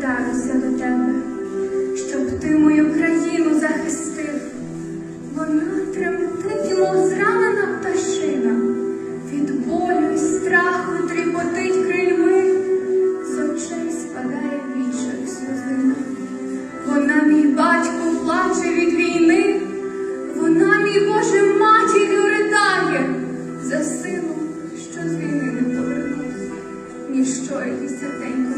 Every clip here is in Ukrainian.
звертаюся до тебе, щоб ти мою країну захистив. Вона тремтить, мов зранена пташина, від болю й страху тріпотить крильми, з очей спадає вічок сльозина. Вона мій батько плаче від війни, вона мій Боже матір'ю ридає за силу, що з війни не повернусь. Ніщо її серденько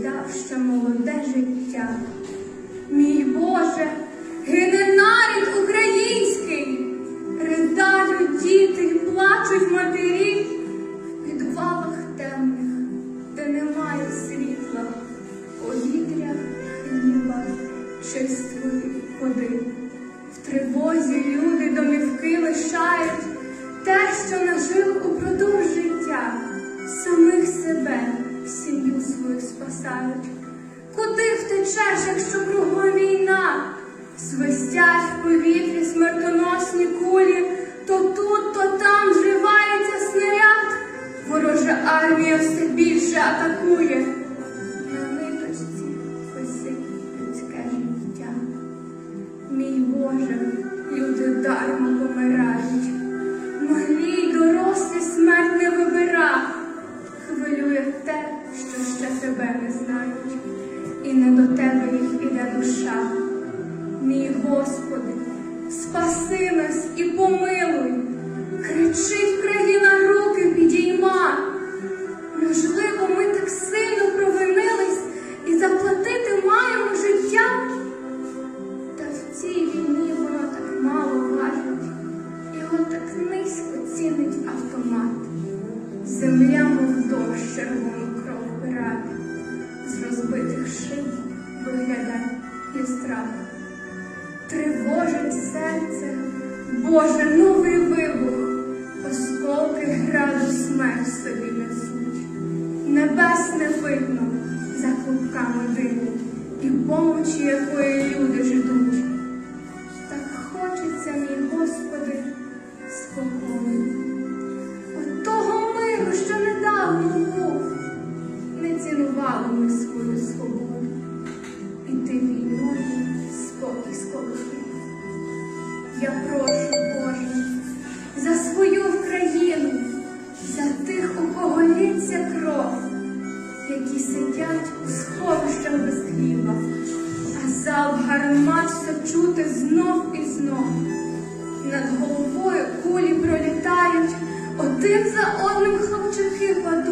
віддав ще молоде життя. Мій Боже, гине нарід український, ридають діти й плачуть матері в підвалах темних, де немає світла, повітря, хліба, чистої води. В тривозі люди домівки лишають те, що нажив упродовж спасають. Куди втечеш, якщо кругом війна? Свистять в повітрі смертоносні кулі, то тут, то там зривається снаряд. Ворожа армія все більше атакує. На ниточці висить людське життя. Мій Боже, люди дармо помирають. Господи, спаси нас і помилуй, кричить країна руки підійма. Можливо, ми так сильно провинились і заплатити маємо життя. Та в цій війні воно так мало важить, його так низько цінить автомат. Земля, мов дощ червону Серце, Боже, новий вибух, осколки граду смерть собі несуть. Небес не видно за клубками диму, і помочі, якої люди ждуть. Так хочеться, мій Господи, спокою. От того миру, що недавно був, не цінували ми свою свободу. Сидять у сховищах без хліба, а зал гармат все чути знов і знов. Над головою кулі пролітають, один за одним хлопчаки падуть.